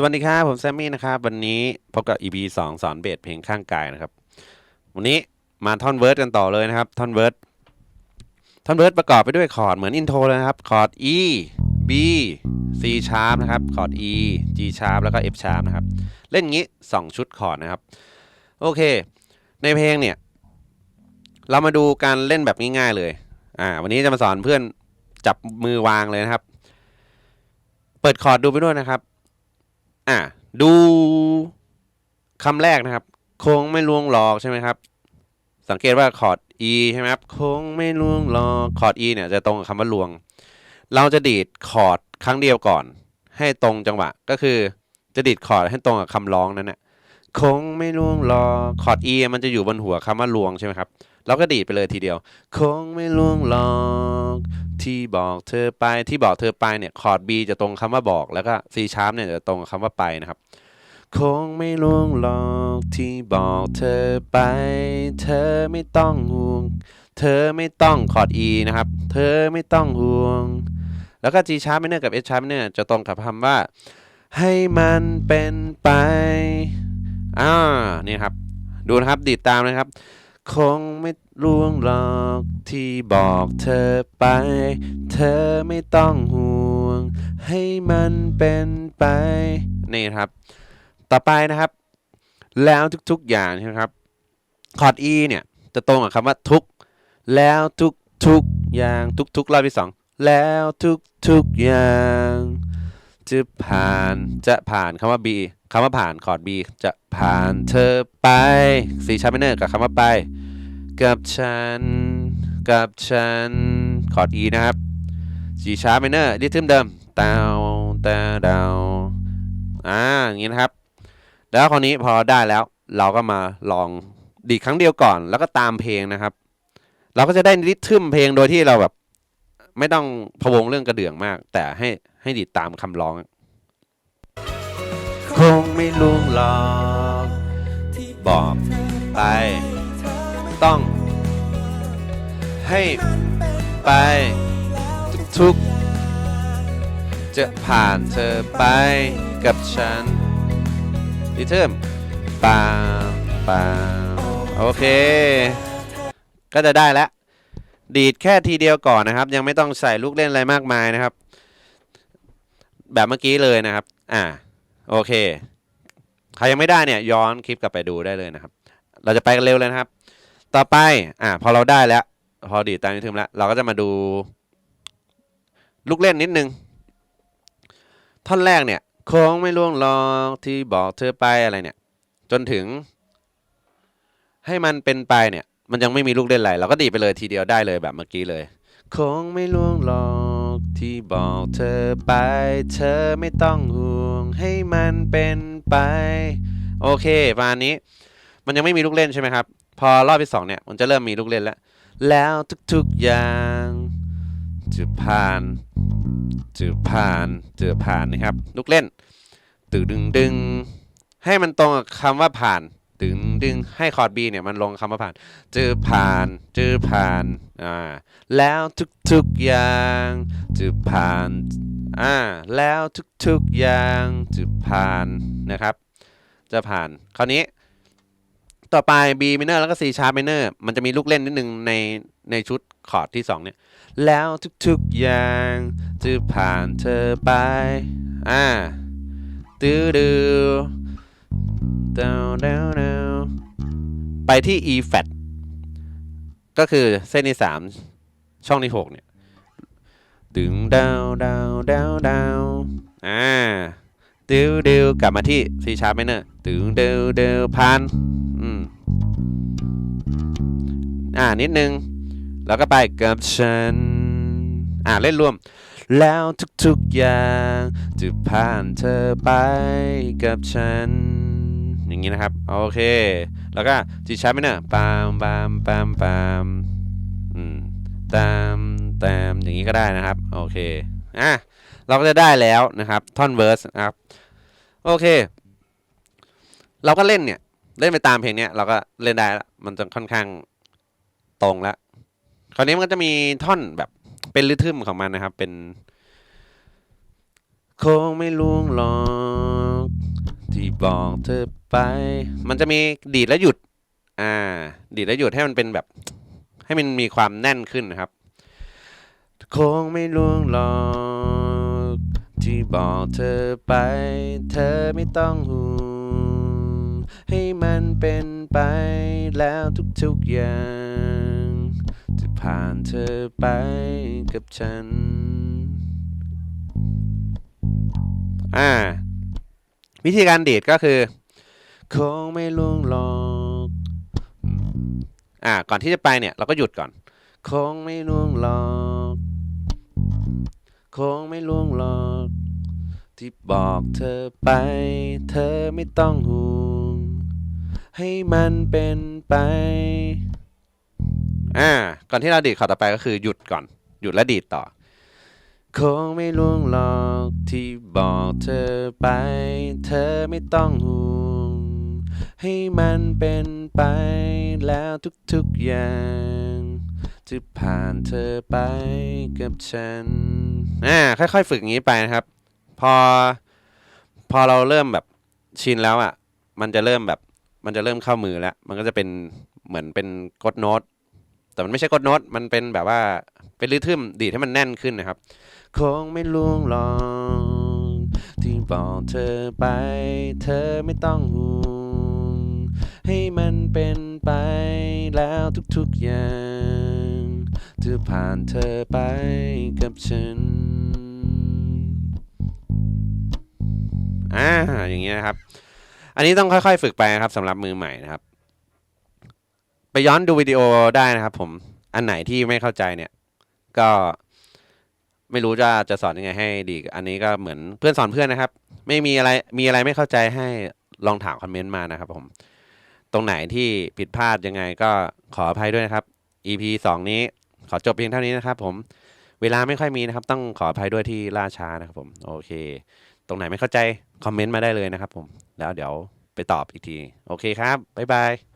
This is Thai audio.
สวัสดีครับ ผมแซมมี่นะครับ วันนี้พบกับ EP 2 สอนเบสเพลงข้างกายนะครับ วันนี้มาท่อนเวิร์ดกันต่อเลยนะครับ ท่อนเวิร์ดท่อนเวิร์ดประกอบไปด้วยคอร์ดเหมือนอินโทรเลยนะครับ คอร์ด E B C sharp นะครับ คอร์ด E G sharp แล้วก็ F sharp นะครับ เล่นงี้ 2 ชุดคอร์ดนะครับ โอเค ในเพลงเนี่ย เรามาดูการเล่นแบบง่ายๆเลย อ่า วันนี้จะมาสอนเพื่อนจับมือวางเลยนะครับ เปิดคอร์ดดูไปด้วยนะครับ อะดูคำแรกนะครับ คงไม่ลวงหลอกใช่ไหมครับ สังเกตว่าคอร์ด E ใช่ไหมครับ คงไม่ลวงหลอกคอร์ด E เนี่ยจะตรงกับคำว่าลวง เราจะดีดคอร์ดครั้งเดียวก่อน ให้ตรงจังหวะ ก็คือจะดีดคอร์ดให้ตรงกับคำร้องนั้นน่ะคงไม่ลวงหลอกคอร์ด E มันจะอยู่บนหัวคำว่าลวงใช่ไหมครับ เราก็ดีดไปเลยทีเดียว คงไม่ลวงหลอกที่บอกเธอไปที่บอกเธอไปเนี่ยคอร์ด B จะตรงคำว่าบอกแล้วก็ C sharp เนี่ยจะตรงคำว่าไปนะครับคงไม่ลวงหลอกที่บอกเธอไป เธอไม่ต้องห่วง เธอไม่ต้องคอร์ด E นะครับ เธอไม่ต้องห่วง แล้วก็ G sharp minor กับ S sharp minor จะตรงกับคำว่า ให้มันเป็นไป อ่า นี่ครับ ดูนะครับ ดีดตามนะครับ คงไม่ลวงหลอกที่บอกเธอไป เธอไม่ต้องห่วง ให้มันเป็นไป นี่ครับ ต่อไปนะครับ แล้วทุกๆอย่างใช่ไหมครับ คอร์ด E เนี่ย จะตรงกับคำว่าทุก แล้วทุกๆอย่างทุกๆรอบที่สองแล้วทุกๆอย่างจะผ่านจะผ่านคำว่า B คำว่าผ่านคอร์ด B จะผ่านเธอไป C sharp minor กับคำว่าไป กับฉัน กับฉัน คอร์ด E นะครับ G sharp minor ริทึมเดิมเตาเตาดาอ่าอย่างนี้นะครับ แล้วคราวนี้พอได้แล้วเราก็มาลองดีครั้งเดียวก่อน แล้วก็ตามเพลงนะครับ เราก็จะได้ริทึมเพลงโดยที่เราแบบ ไม่ต้องพะวงเรื่องกระเดื่องมาก แต่ให้ให้ดีตามคำร้อง คงไม่ลวงหลอกบอกไป ให้ไป ทุกจะผ่านเธอไปกับฉันดิเทิมปามปามโอเค ก็จะได้แล้ว ดีดแค่ทีเดียวก่อนนะครับ ยังไม่ต้องใส่ลูกเล่นอะไรมากมายนะครับ แบบเมื่อกี้เลยนะครับ อ่า โอเค ใครยังไม่ได้เนี่ย ย้อนคลิปกลับไปดูได้เลยนะครับ เราจะไปกันเร็วเลยนะครับ ต่อไป อ่า พอเราได้แล้ว พอดีตามนิทึมแล้ว เราก็จะมาดู ลูกเล่นนิดนึง ท่อนแรกเนี่ยคงไม่ล่วงหลอกที่บอกเธอไปอะไรเนี่ย จนถึง ให้มันเป็นไปเนี่ย มันยังไม่มีลูกเล่นอะไรเราก็ดีไปเลยทีเดียวได้เลยแบบเมื่อกี้เลย คงไม่ล่วงหลอกที่บอกเธอไป เธอไม่ต้องห่วง ให้มันเป็นไป โอเคประมาณนี้ มันยังไม่มีลูกเล่นใช่ไหมครับ พอรอบที่สองเนี่ย มันจะเริ่มมีลูกเล่นแล้ว แล้วทุกๆอย่างจะผ่านจะผ่านจะผ่านนะครับ ลูกเล่นตึงดึงดึง ให้มันตรงกับคำว่าผ่านตึงดึงให้คอร์ด B เนี่ยมันลงคำว่าผ่านจะผ่านจะผ่านอ่าแล้วทุกๆอย่างจะผ่านอ่าแล้วทุกๆอย่างจะผ่านนะครับ จะผ่านคราวนี้ ต่อไป B minor แล้วก็ C sharp minor มันจะมีลูกเล่นนิดนึงในในชุดคอร์ดที่ 2 เนี่ย แล้วทุกๆอย่างจะผ่านเธอไป อ่าตื้อดือดาวดาวดาวไปที่ E flat ก็คือเส้นที่ 3 ช่องที่ 6 เนี่ย ดึงดาวดาวดาวดาวอ่าดิวดิวกลับมาที่ C sharp minor ดึงดิวดิวผ่าน อืมอ่านิดนึง แล้วก็ไปกับฉัน อ่าเล่นรวม แล้วทุกๆอย่างจะผ่านเธอไปกับฉัน อย่างนี้นะครับ โอเค แล้วก็ G sharp minor ปามปามปามปามอืมตามตามอย่างนี้ก็ได้นะครับ โอเค อะ เราก็จะได้แล้วนะครับ ท่อนเวิร์สนะครับ โอเค เราก็เล่นเนี่ย เล่นไปตามเพลงเนี้ยเราก็เล่นได้ละมันจะค่อนข้างตรงแล้วคราวนี้มันก็จะมีท่อนแบบเป็นริทึมของมันนะครับ เป็นคงไม่ลวงหลอกที่บอกเธอไป มันจะมีดีดแล้วหยุด อ่า ดีดแล้วหยุดให้มันเป็นแบบ ให้มันมีความแน่นขึ้นนะครับ คงไม่ลวงหรอกที่บอกเธอไป เธอไม่ต้องห่วง เป็นไปแล้วทุกๆอย่างจะผ่านเธอไปกับฉัน อ่า วิธีการดีดก็คือ คงไม่ลวงหรอกอ่า ก่อนที่จะไปเนี่ย เราก็หยุดก่อน คงไม่ลวงหรอกคงไม่ลวงหรอกที่บอกเธอไป เธอไม่ต้องห่วง ให้มันเป็นไป อ่า ก่อนที่เราดีดคอร์ดต่อไปก็คือหยุดก่อน หยุดแล้วดีดต่อ คงไม่ลวงหรอกที่บอกเธอไป เธอไม่ต้องห่วง ให้มันเป็นไปแล้วทุกๆอย่างจะผ่านเธอไปกับฉัน อ่า ค่อยๆ ฝึกอย่างนี้ไปนะครับ พอ พอเราเริ่มแบบชินแล้วอะ มันจะเริ่มแบบ มันจะเริ่มเข้ามือแล้ว มันก็จะเป็นเหมือนเป็นกดโน้ต แต่มันไม่ใช่กดโน้ต มันเป็นแบบว่าเป็นริทึมดีดให้มันแน่นขึ้นนะครับ คงไม่ลวงหรอกที่บอกเธอไป เธอไม่ต้องห่วงให้มันเป็นไปแล้วทุกๆอย่างจะผ่านเธอไปกับฉัน อ่าอย่างนี้นะครับ อันนี้ต้องค่อยๆ ฝึกไปนะครับสำหรับมือใหม่นะครับ ไปย้อนดูวิดีโอได้นะครับ ผมอันไหนที่ไม่เข้าใจเนี่ย ก็ไม่รู้จะจะสอนยังไงให้ดี อันนี้ก็เหมือนเพื่อนสอนเพื่อนนะครับ ไม่มีอะไรมีอะไรไม่เข้าใจให้ลองถามคอมเมนต์มานะครับ ผม ตรงไหนที่ผิดพลาดยังไงก็ขออภัยด้วยนะครับ EP สองนี้ขอจบเพียงเท่านี้นะครับ ผมเวลาไม่ค่อยมีนะครับ ต้องขออภัยด้วยที่ล่าช้านะครับผม โอเค ตรงไหนไม่เข้าใจ คอมเมนต์มาได้เลยนะครับผม แล้วเดี๋ยวไปตอบอีกที โอเคครับ บ๊ายบาย